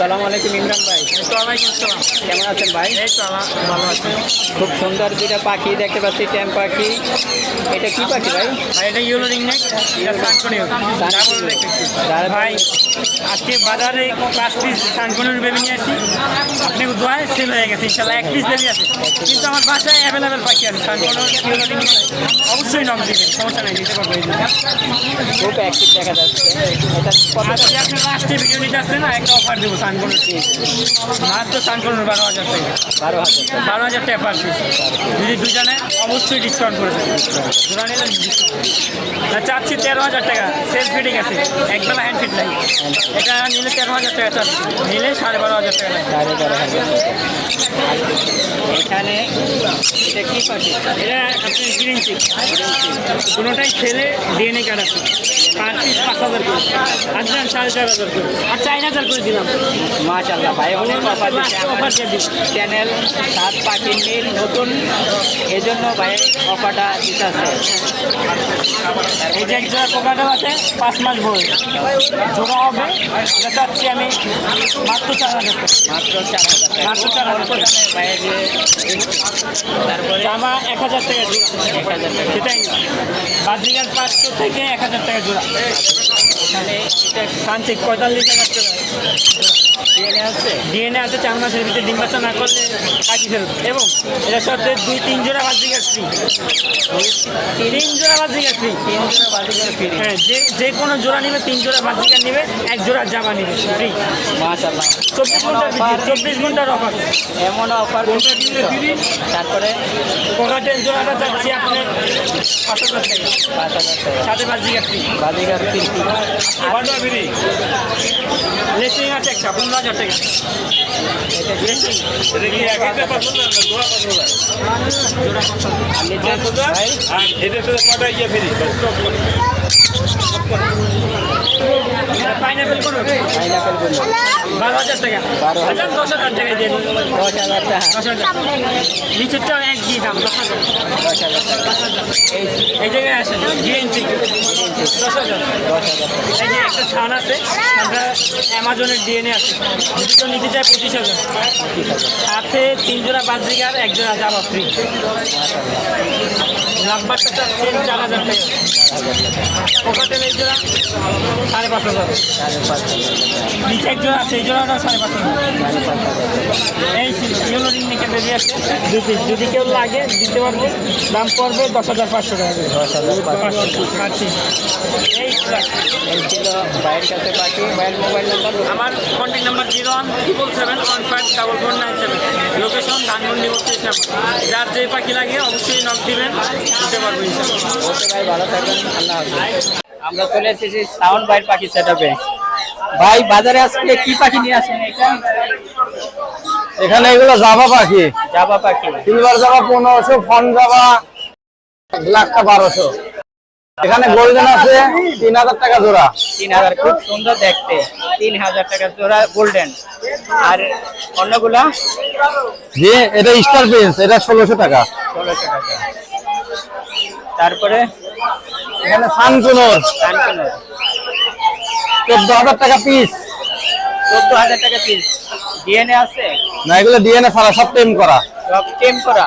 আসসালামু আলাইকুম ইমরান ভাই। কেমন আছেন ভাই? খুব সুন্দর দুইটা পাখি দেখতে পাচ্ছি ট্যাম পাখি। এটা কি পাখি ভাই? এটা ইউলো রিং নেক ভাই আজকে বাজারে পাঁচ পিস সানকনির বেবি নিয়ে আসি। আপনি দোয়ায় সেল হয়ে গেছে ইনশাল্লাহ এক পিস বেবি আছে। কিন্তু আমার বাসায় অ্যাভেলেবেল পাখি আছে সানকনির ইউলো রিং অবশ্যই নক দিবেন সমস্যা নেই দিতে পারব খুব অ্যাক্টিভ দেখা যাচ্ছে। এটা আজকে আপনি লাস্টে ভিডিও নিতে আসছে না একটা অফার দেবো সানকনির মাত্র সানকনির বারো হাজার টাকা। বারো হাজার টাকা। বারো হাজার টাকা পার পিস। যদি দুজনে অবশ্যই ডিসকাউন্ট করে দেবেন। দুটা নিলে ডিসকাউন্ট চাচ্ছি তেরো হাজার টাকা। সেলফ ফিটিং আছে। একবেলা হ্যান্ড ফিট লাগে। এটা নিলে তেরো হাজার টাকা চাচ্ছি। নিলে সাড়ে বারো হাজার টাকা লাগে। সাড়ে বারো হাজার টাকা। এখানে এটা কি পাখি? এটা আপনি গ্রিন চিক কোনোটাই ছেলে ডিএনএ কার্ড আছে। পার পিস পাঁচ হাজার করে। আর দিলাম সাড়ে চার হাজার করে। আর চার হাজার করে দিলাম। মাশাল্লাহ ভাই অনেক অফার চ্যানেল সাত পাখি নীল নতুন। এজন্য ভাই অফারটা দিতেছে এই যে কোকাটাল আছে পাঁচ মাস বই জোড়া হবে। এটা চাচ্ছি আমি মাত্র চার হাজার মাত্র চার হাজার। টাকা ভাইয়ের তারপরে জামা এক হাজার টাকা জোড়া। এক হাজার টাকা। সেটাই না। বাজিগার পাঁচশো থেকে এক হাজার টাকা জোড়া। এখানে এটা সানচেক পঁয়তাল্লিশ হাজার টাকা। ডিএনএ আছে? চার মাসের ভিতরে ডিম বাচ্চা না করলে পাখি ফেরত এবং এটার সাথে দুই তিন জোড়া বাজিগার ফ্রি তিন জোড়া বাজিগার ফ্রি তিন জোড়া বাজিকার ফ্রি হ্যাঁ যে যে কোনো জোড়া নিবে তিন জোড়া বাজিগার নিবে এক জোড়া জামা নিবে ফ্রি মাশাল্লাহ চব্বিশ অফার চব্বিশ ঘণ্টার অফার এমন অফার তারপরে? কোকাটেল জোড়াটা চাচ্ছি আপনার পাঁচ হাজার টাকা। পাঁচ হাজার টাকা। সাথে বাজিগার ফ্রি বাজিকার ফ্রি লেসিং আছে একটা পনেরো হাজার টাকা বারো হাজার টাকা। বারো হাজার। দশ হাজার টাকা দিয়ে দশ হাজার টাকা। দশ হাজার নিচেরটা এক দিয়ে দাম দশ হাজার। দশ হাজার টাকা। এই এই জায়গায় আসেন জিএনসি দশ দশ হাজার একটা ছান আছে আমরা অ্যামাজনের ডিএনএ আছে। দুটো নিতে চাই পঁচিশ হাজার। সাথে তিন জোড়া পাঁচ জিগার এক জোড়া জামা ফ্রি নাম্বারটা চাচ্ছেন চার হাজার টাকা। এই জোড়া সাড়ে পাঁচ হাজার। সাড়ে পাঁচ হাজার টাকা নিচে এক জোড়া আছে এই জোড়াটা সাড়ে পাঁচ হাজার। এই ইয়েলো রিং নিকে বেরিয়ে আসছে দুই পিস যদি কেউ লাগে দিতে পারবে দাম পড়বে দশ হাজার পাঁচশো টাকা। দশ হাজার পাঁচশো। এই এই ছিল ভাইয়ের কাছে পাখি ভাইয়ের মোবাইল নাম্বার আমার contact number zero one triple seven one five double four nine seven location Dhanmondi বত্রিশ নাম্বার যার যে পাখি লাগে অবশ্যই নক দিবেন। দিতে পারব ওকে ভাই ভালো থাকবেন। আল্লাহ হাফিজ। আমরা চলে এসেছি সাউন্ড বাইর পাখি সেটআপে ভাই বাজারে আজকে কি পাখি নিয়ে আসেন এটা এখানে এগুলো জাভা পাখি। জাবা পাখি। সিলভার জাভা পনেরোশো ফন জাভা এক লাখটা বারোশো। এখানে গোল্ডেন আছে তিন হাজার টাকা জোড়া। তিন হাজার খুব সুন্দর দেখতে। তিন হাজার টাকা জোড়া গোল্ডেন আর অন্যগুলা? যে এটা স্টার প্রিন্স এটা ষোলোশো টাকা। ষোলোশো টাকা। তারপরে? এখানে সানকুনোর কানকানোর চোদ্দ হাজার টাকা পিস চোদ্দ হাজার টাকা পিস ডিএনএ আছে? না এগুলো ডিএনএ ছাড়া সব টেম করা। সব টেম করা।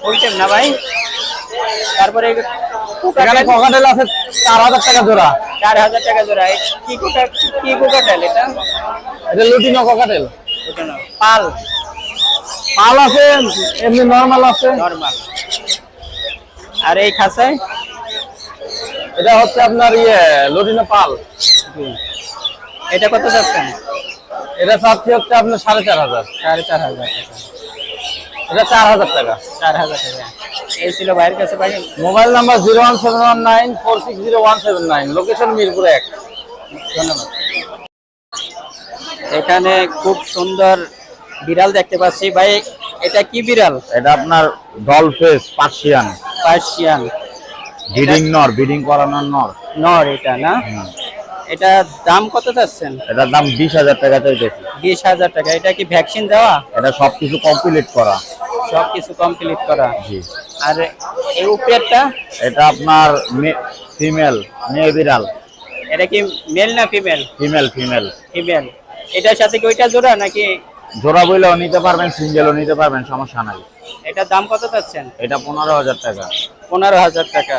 ফুল টেম না ভাই? তারপরে এখানে ককাটেল আছে? চার হাজার টাকা জোড়া। চার হাজার টাকা জোড়া। কি কোটা কি কোকাটেল এটা? এটা লুটিনো ককাটেল না, পাল। আছে এমনি নর্মাল আছে। নর্মাল আর এই খাসায় এটা হচ্ছে আপনার ইয়ে লুটিনো পাল। এটা কত যাচ্ছেন এটা চাচ্ছি হচ্ছে আপনার সাড়ে চার হাজার। সাড়ে চার হাজার টাকা। এটা চার হাজার টাকা। চার হাজার টাকা। এই ছিল ভাইয়ের কাছে ভাই mobile number zero one seven one nine four six zero one seven nine location Mirpur এক। ধন্যবাদ। এখানে খুব সুন্দর বিড়াল দেখতে পাচ্ছি। ভাই এটা কি বিড়াল? এটা আপনার doll face Persian. Persian. Breeding নর ব্রিডিং করানোর নর। নর এটা না? এটা দাম কত চাচ্ছেন? এটার দাম বিশ হাজার টাকা চাইতেছি। বিশ হাজার টাকা। এটা কি ভ্যাকসিন দেওয়া? এটা সবকিছু কমপ্লিট করা। সব কিছু কমপ্লিট করা। জি। আর এই উপরেরটা এটা আপনার ফিমেল মেয়ে বিড়াল। এটা কি মেল না ফিমেল ফিমেল ফিমেল ফিমেল এটার সাথে কি ওইটা জোড়া নাকি? জোড়া বইলেও নিতে পারবেন সিঙ্গেলও নিতে পারবেন সমস্যা নাই। এটার দাম কত পাচ্ছেন এটা পনেরো হাজার টাকা। পনেরো হাজার টাকা।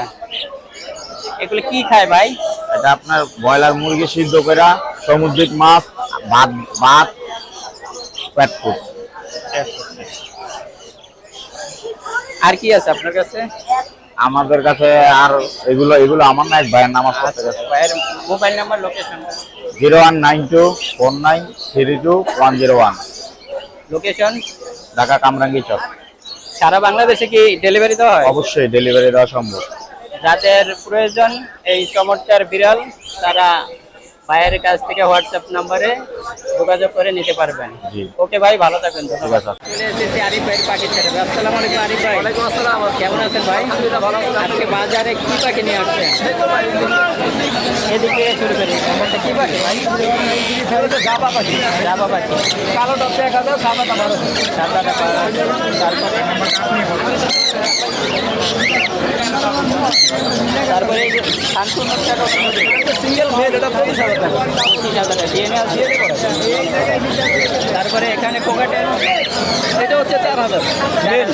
এগুলো কি খায় ভাই? এটা আপনার ব্রয়লার মুরগি সিদ্ধ করা সামুদ্রিক মাছ ভাত ভাত পেট ফুড আর কি আছে আপনার কাছে? আমাদের কাছে আর এগুলো এগুলো আমার না এক ভাইয়ের নাম আছে ভাইয়ের mobile number location zero one nine two four nine three two one zero one. Location Dhaka Kamrangi Chak. সারা বাংলাদেশে কি ডেলিভারি দেওয়া হয়? অবশ্যই ডেলিভারি দেওয়া সম্ভব। যাদের প্রয়োজন এই চমৎকার বিড়াল তারা ভাইয়ের কাছ থেকে হোয়াটসঅ্যাপ নাম্বারে যোগাযোগ করে নিতে পারবেন। ওকে ভাই ভালো থাকবেন ধন্যবাদ। আরিফ ভাইয়ের পাখি ছেড়ে। আসসালামু আলাইকুম আরিফ ভাই। ওয়ালাইকুম আসসালাম। কেমন আছেন ভাই? ভালো আজকে বাজারে কি পাখি নিয়ে আসছেন? এদিকে শুরু করি। আমারটা কি পাখি ভাই জাবা পাখি জাবা পাখি কালো ডবটা এক হাজার সাদাটা সাদাটা তারপরে? তারপরে এই যে শান্তনুরটা সিঙ্গেল মেল এটা পঁচিশ হাজার টাকা। পঁচিশ হাজার টাকা ডিএনএ আছে তারপরে এখানে এটা হচ্ছে চার হাজার। মেল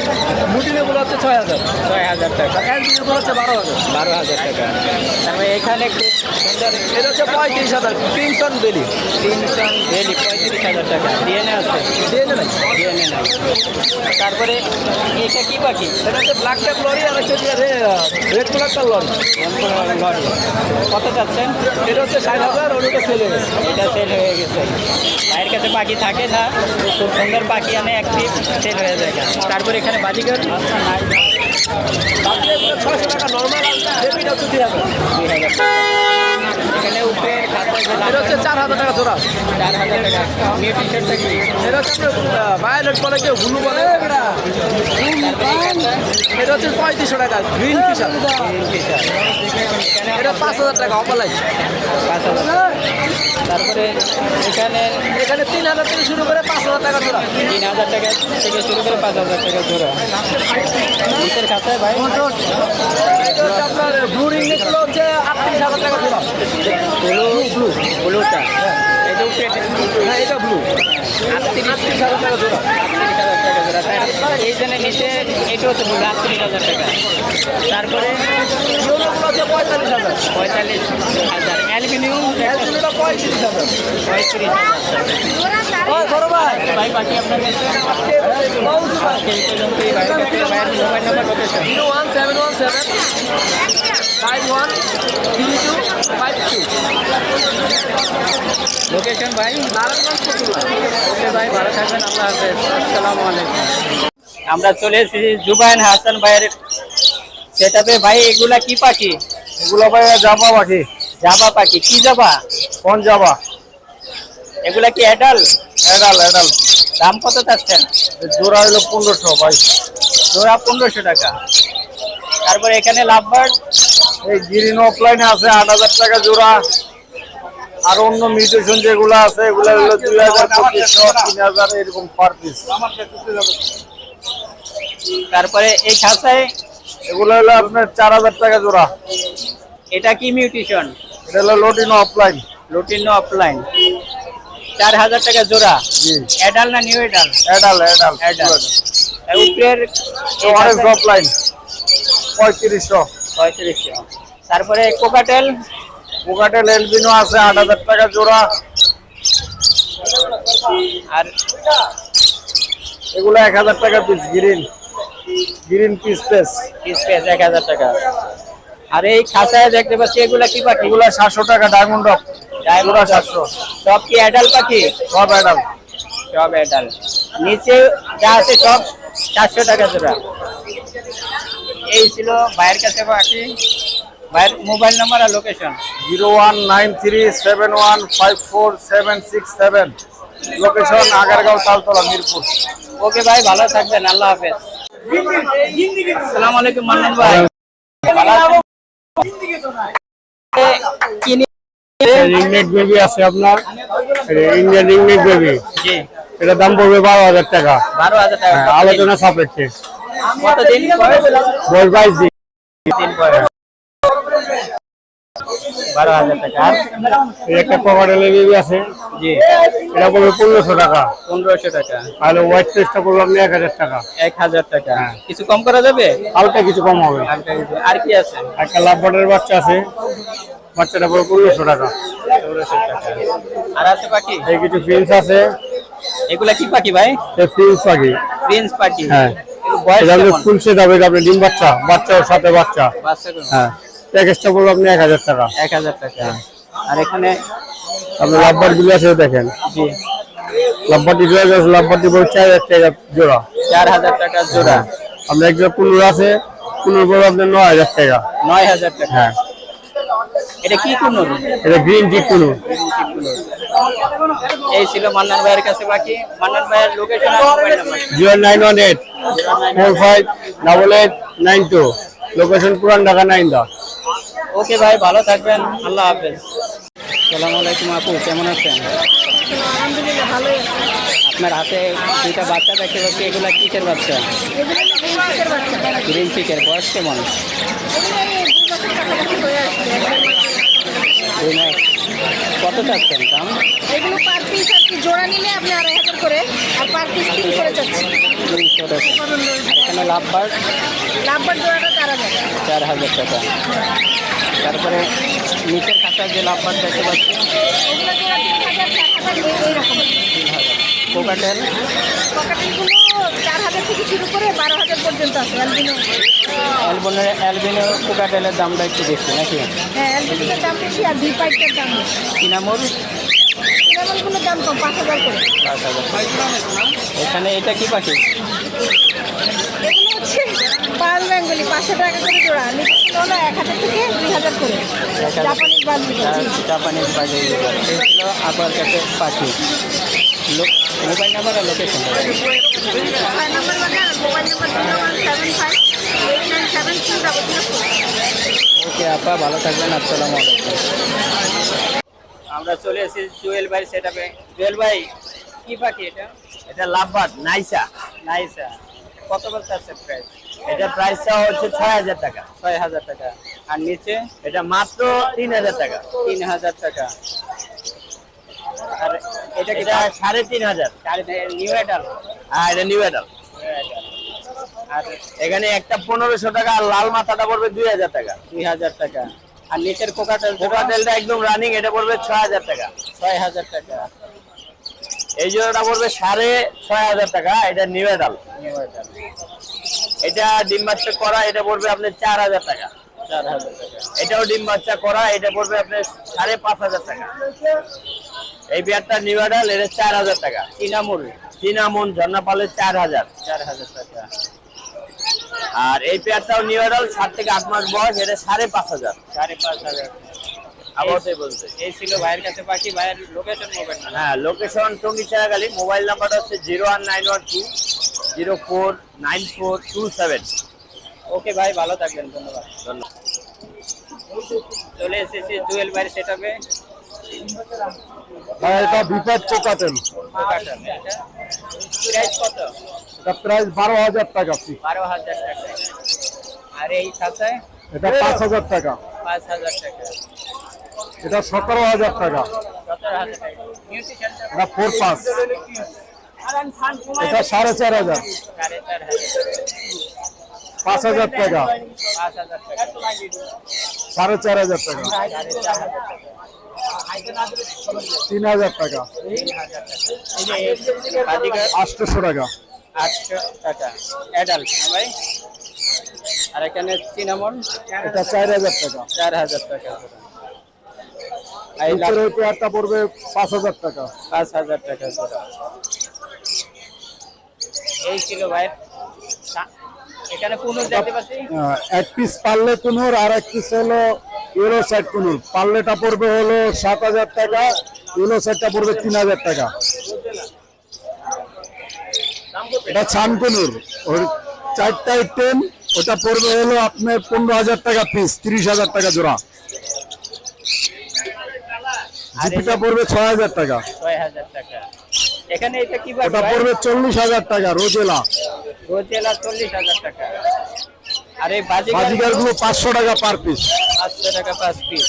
মুটিনেগুলো হচ্ছে ছয় হাজার। ছয় হাজার টাকা। হচ্ছে বারো হাজার। বারো হাজার টাকা। তারপরে এখানে খুব সুন্দর এটা হচ্ছে পঁয়ত্রিশ হাজার। ক্রিমসন বেলি। ক্রিমসন বেলি পঁয়ত্রিশ হাজার টাকা। ডিএনএ আছে? ডিএনএ নাই। ডিএনএ নাই। তারপরে এটা কি পাখি? এটা হচ্ছে ব্ল্যাক ট্যাপ লরি আর হচ্ছে রেড কালারটা লরি লরি কত যাচ্ছেন? এটা হচ্ছে ষাট হাজার ওর ওটা সেল হয়ে গেছে। এটা সেল হয়ে গেছে। ভাইয়ের কাছে পাখি থাকে না খুব সুন্দর পাখি আনে একটি সেল হয়ে যায়। তারপরে এখানে বাজিগর। আচ্ছা নাই। ছশো টাকা নর্মাল বেবিটা হচ্ছে দুই হাজার এখানে উপরে এটা হচ্ছে চার হাজার টাকা জোড়া চার হাজার টাকা মেয়ে টি শার্টটা পঁয়ত্রিশশো টাকা গ্রিন ফিশার এটা পাঁচ হাজার টাকা অপালাই পাঁচ হাজার। তারপরে এখানে এখানে তিন হাজার থেকে শুরু করে পাঁচ হাজার টাকা জোড়া। তিন হাজার টাকা থেকে শুরু করে পাঁচ হাজার টাকা জোড়া। নিচের খাতায় ভাই। আপনার ব্লু রিং নেকগুলো হচ্ছে আটত্রিশ হাজার টাকা জোড়া। ব্লু ব্লু ব্লুটা এটা হ্যাঁ এটা ব্লু আটত্রিশ হাজার টাকা এই জন্য নিচে এটা হচ্ছে ব্লু আটত্রিশ হাজার টাকা তারপরে পঁয়তাল্লিশ হাজার পঁয়তাল্লিশ হাজার অ্যালুমিনিয়াম পঁয়ত্রিশ হাজার পঁয়ত্রিশ হাজার ভাই বাকি আপনার mobile five one three two five two location ভাই নারায়ণগঞ্জ ওকে ভাই ভালো থাকবেন আল্লাহ হাফেজ। আসসালামু আলাইকুম। আমরা চলে এসেছি জুবাইন হাসান ভাইয়ের সেটাতে ভাই এগুলা কি পাখি? এগুলো ভাই জামা পাখি। জাবা পাখি কি জাবা? কোন জামা এগুলা কি অ্যাডাল এডাল এডাল দাম কত চাচ্ছেন? জোড়া হলো পনেরোশো ভাই। জোড়া পনেরোশো টাকা। তারপরে এখানে লাভবার্ড। এই গ্রিন অফলাইনে আছে আট হাজার টাকা জোড়া। আর অন্য মিউটেশন যেগুলো আছে এগুলো হলো দুই হাজার পঁচিশশো তিন হাজার এরকম পার পিস তারপরে এই খাঁচায় এগুলো হলো আপনার চার হাজার টাকা জোড়া। এটা কি মিউটিশন এটা হলো লোটিনো অফলাইন রুটিন অফলাইন চার হাজার টাকা জোড়া। অ্যাডাল না নিউ অ্যাডাল এডাল এডাল অ্যাডাল উপরের অরেঞ্জ অফলাইন পঁয়ত্রিশশো। পঁয়ত্রিশশো। তারপরে কোকাটেল? পোকাটেল এলবিনো আছে আট হাজার টাকা জোড়া। আর এগুলো এক হাজার টাকা piece green green piece piece এক হাজার টাকা। আর এই খাঁচায় দেখতে পাচ্ছি এগুলা কি পাখি? এগুলো সাতশো টাকা ডায়মন্ড ডায়মন্ড সাতশো। সব কি অ্যাডাল পাখি? সব এডাল সব অ্যাডাল নিচে যা আছে সব চারশো টাকা জোড়া। এই ছিল ভাইয়ের কাছে পাখি। ভাইয়ের মোবাইল নাম্বার আর location zero one nine three seven one five four seven six seven. Location Agargaon Taltala Mirpur. Okay ভাই ভালো থাকবেন আল্লাহ হাফেজ। আসসালামু আলাইকুম মান্নান ভাই। বেবি আছে আপনার। ইন্ডিয়ান বেবি এটা দাম পড়বে বারো হাজার টাকা। বারো হাজার টাকা। হ্যাঁ, আলোচনা সাপেক্ষে। কতদিন? দশ বাইশ দিন। দিন বয়স বারো হাজার টাকা। আর? একটা কভারেলের বেবি আছে। জি। এটা পড়বে পনেরোশো টাকা। পনেরোশো টাকা। আর হোয়াইট পেস্টটা পড়বে আপনি এক হাজার টাকা। এক হাজার টাকা। কিছু কম করা যাবে? হালকা কিছু কম হবে। আর কি আছে? একটা লাভবার্ডের বাচ্চা আছে। বাচ্চাটা পড়বে পনেরোশো টাকা। ষোলোশো টাকা। আর আছে পাখি? এই কিছু ফিন্স আছে। এগুলা কি পাখি ভাই? ফিন্স পাখি। প্রিন্স পাখি। হ্যাঁ। ফুল সেট হবে আপনি ডিম বাচ্চা বাচ্চার সাথে বাচ্চা। বাচ্চা হ্যাঁ প্যাকেজটা পড়বে আপনি এক হাজার টাকা। এক হাজার টাকা। আর এখানে আপনি লাভবারগুলো আছে দেখেন। জি। লাভবারটি জোড়া আছে লাভবারটি পড়বে চার হাজার টাকা জোড়া। চার হাজার টাকা জোড়া। আপনার একজন পনেরো আছে পনেরো পড়বে আপনার নয় হাজার টাকা। নয় হাজার টাকা। হ্যাঁ। এটা কি কুনুর এটা গ্রিন টি কুনুর এই ছিল মান্নান ভাইয়ের কাছে বাকি। মান্নান ভাইয়ের লোকেশন আর mobile number zero nine one eight four five double eight nine two. Location Puran Dhaka nine দা ওকে ভাই ভালো থাকবেন। আল্লাহ হাফেজ। সালাম আলাইকুম আপু কেমন আছেন? আলহামদুলিল্লাহ আপনার হাতে দুইটা বাচ্চা দেখতে পাচ্ছি এগুলা কিসের বাচ্চা? গ্রিন চিকের বাচ্চা। গ্রিন চিকের বয়স কেমন? দুই মাস কত চাচ্ছেন দাম? এগুলো পার পিস আর কি জোড়া নিলে আপনি আড়াই হাজার করে আর পার পিস তিন করে চাচ্ছি। তিনশো টাকা। এখানে লাভবার? লাভবার জোড়াটা চার হাজার। চার হাজার টাকা। তারপরে নিচের খাতার যে লাভবার দেখতে পাচ্ছি তিন হাজার কোকাটেল? পকেটগুলো চার হাজার হাজার আছে অ্যালবিনো অ্যালবনের অ্যালবিনো কোকাটেলের দামটা একটু বেশি নাকি? হ্যাঁ অ্যালবিনোর দাম বেশি আর দুই পাইপটার দাম বেশি। কিনামোর সিনেমানগুলোর দাম কম পাঁচ হাজার করে। পাঁচ হাজার এখানে এটা কি পাখি? এগুলো হচ্ছে পাল বেঙ্গলি পাঁচশো টাকা করে জোড়া। নিচে এক হাজার থেকে দুই হাজার করে। জাপানিজ বাজবি জাপানিজ বাজে এই আপনার কাছে পাখি। মোবাইল নাম্বার আর লোকেশন ছয় নম্বর বাজার mobile number zero one seven five eight nine seven two double zero four okay আপা ভালো থাকবেন আসসালামু আলাইকুম। আমরা চলে এসেছি জুয়েল ভাই সেটাপে জুয়েল ভাই কি পাখি এটা? এটা লাভবার্ড নাইসা। নাইসা। কত বলতে আছে প্রাইস এটা প্রাইসটা হচ্ছে ছয় হাজার টাকা। ছয় হাজার টাকা। আর নিচে? এটা মাত্র তিন হাজার টাকা। তিন হাজার টাকা। আর এটা কি এটা সাড়ে তিন হাজার। নিউ অ্যাডাল হ্যাঁ এটা নিউ অ্যাডাল আর এখানে একটা পনেরোশো টাকা আর লাল মাথাটা পড়বে দুই হাজার টাকা। দুই হাজার টাকা। আর নিচের কোকাটেল কোকাটেলটা একদম রানিং এটা পড়বে ছয় হাজার টাকা। ছয় হাজার টাকা। এই জোড়াটা পড়বে সাড়ে ছয় হাজার টাকা এটা নিউ অ্যাডাল এটা ডিম বাচ্চা করা এটা পড়বে আপনার চার হাজার টাকা। চার হাজার টাকা। এটাও ডিম বাচ্চা করা এটা পড়বে আপনার সাড়ে পাঁচ হাজার টাকা। এই পেয়ারটা নিউ অ্যাডাল এটা চার হাজার টাকা। চিনামুল চিনামন ঝর্ণা পালের চার হাজার। চার হাজার টাকা। আর এই পেয়ারটাও নিউ অ্যাডাল সাত থেকে আট মাস বয়স এটা সাড়ে পাঁচ হাজার। সাড়ে পাঁচ হাজার। আবার বলছে। এই ছিল ভাইয়ের কাছে পাখি ভাইয়ের লোকেশন মোবাইল হ্যাঁ লোকেশন টঙ্গি চারাগালি মোবাইল নাম্বারটা হচ্ছে zero one nine one two zero four nine four two seven. Okay ভাই ভালো থাকবেন ধন্যবাদ। ধন্যবাদ। চলে এসেছি জুয়েল ভাইয়ের সেটাপে এটা বিপদ প্রাইস কত? এটা প্রাইস বারো হাজার টাকা বারো হাজার টাকা আর এই খাতায় এটা পাঁচ হাজার টাকা পাঁচ হাজার টাকা এটা সতেরো হাজার টাকা এটা ফোর পাঁচ এটা সাড়ে চার হাজার পাঁচ হাজার টাকা সাড়ে চার হাজার টাকা তিন হাজার টাকা আটশোশো টাকা আটশো টাকা। অ্যাডাল্ট ভাই? আর এখানে চিনামন এটা চার হাজার টাকা। চার হাজার টাকা। এই পেয়ারটা পড়বে পাঁচ হাজার টাকা। পাঁচ হাজার টাকা এই ছিল ভাই। এখানে কোনো দেখতে পাচ্ছি এক পিস কুনুর আর এক পিস হলো সাইড কুনুর পাল্লেটা পড়বে হলো সাত হাজার টাকা ইউরো সাইডটা পড়বে তিন হাজার টাকা। এটা ছান কুনুর ওর চারটা আইটেম ওটা পড়বে হলো আপনার পনেরো হাজার টাকা পিস তিরিশ হাজার টাকা জোড়া। জিপিটা পড়বে ছয় হাজার টাকা। ছয় হাজার টাকা। এখানে এটা কি ওটা পড়বে চল্লিশ হাজার টাকা রোজেলা। রোজেলা চল্লিশ হাজার টাকা। আর এই বাজিগার বাজিগারগুলো পাঁচশো টাকা পার পিস পাঁচশো টাকা পাঁচ পিস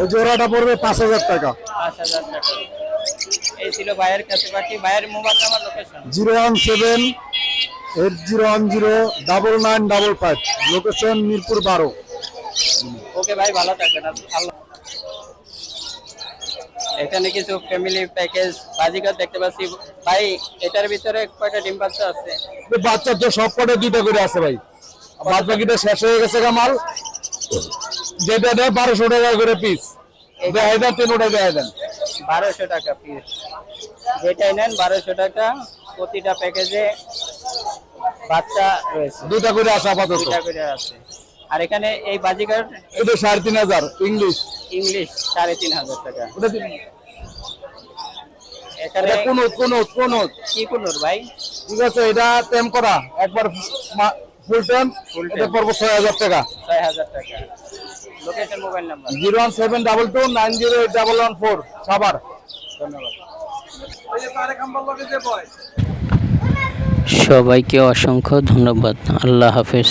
ওই জোড়াটা পড়বে পাঁচ হাজার টাকা। পাঁচ হাজার টাকা। এই ছিল ভাইয়ের কাছে বাকি ভাইয়ের mobile number location zero one seven eight zero one zero double nine double five location Mirpur বারো। ওকে ভাই ভালো থাকবেন আল্লাহ এখানে কিছু ফ্যামিলি প্যাকেজ বাজিকার দেখতে পাচ্ছি। ভাই এটার ভিতরে কয়টা ডিম বাচ্চা আছে? বাচ্চার তো সব কটা দুইটা করে আছে ভাই। বাদ বাকিটা শেষ হয়ে গেছে মাল। যেটা দেয় বারোশো টাকা করে পিস দেখাই দেন তিনোটা দেখাই দেন। বারোশো টাকা পিস যেটাই নেন বারোশো টাকা প্রতিটা প্যাকেজে বাচ্চা রয়েছে। দুইটা করে আছে আপাতত। দুইটা করে আছে। আর এখানে এই বাজিকার এটা সাড়ে তিন হাজার ইংলিশ ইংলিশ সাড়ে তিন হাজার টাকা। এখানে এটা কোন কোন কোন কি কুনুর ভাই? ঠিক আছে এটা টেম করা। একবার ফুল টেম এটা। পড়ব ছয় হাজার টাকা। ছয় হাজার টাকা। Zero one seven double two nine zero eight double one four সাবার ধন্যবাদ। সবাইকে অসংখ্য ধন্যবাদ। আল্লাহ হাফেজ।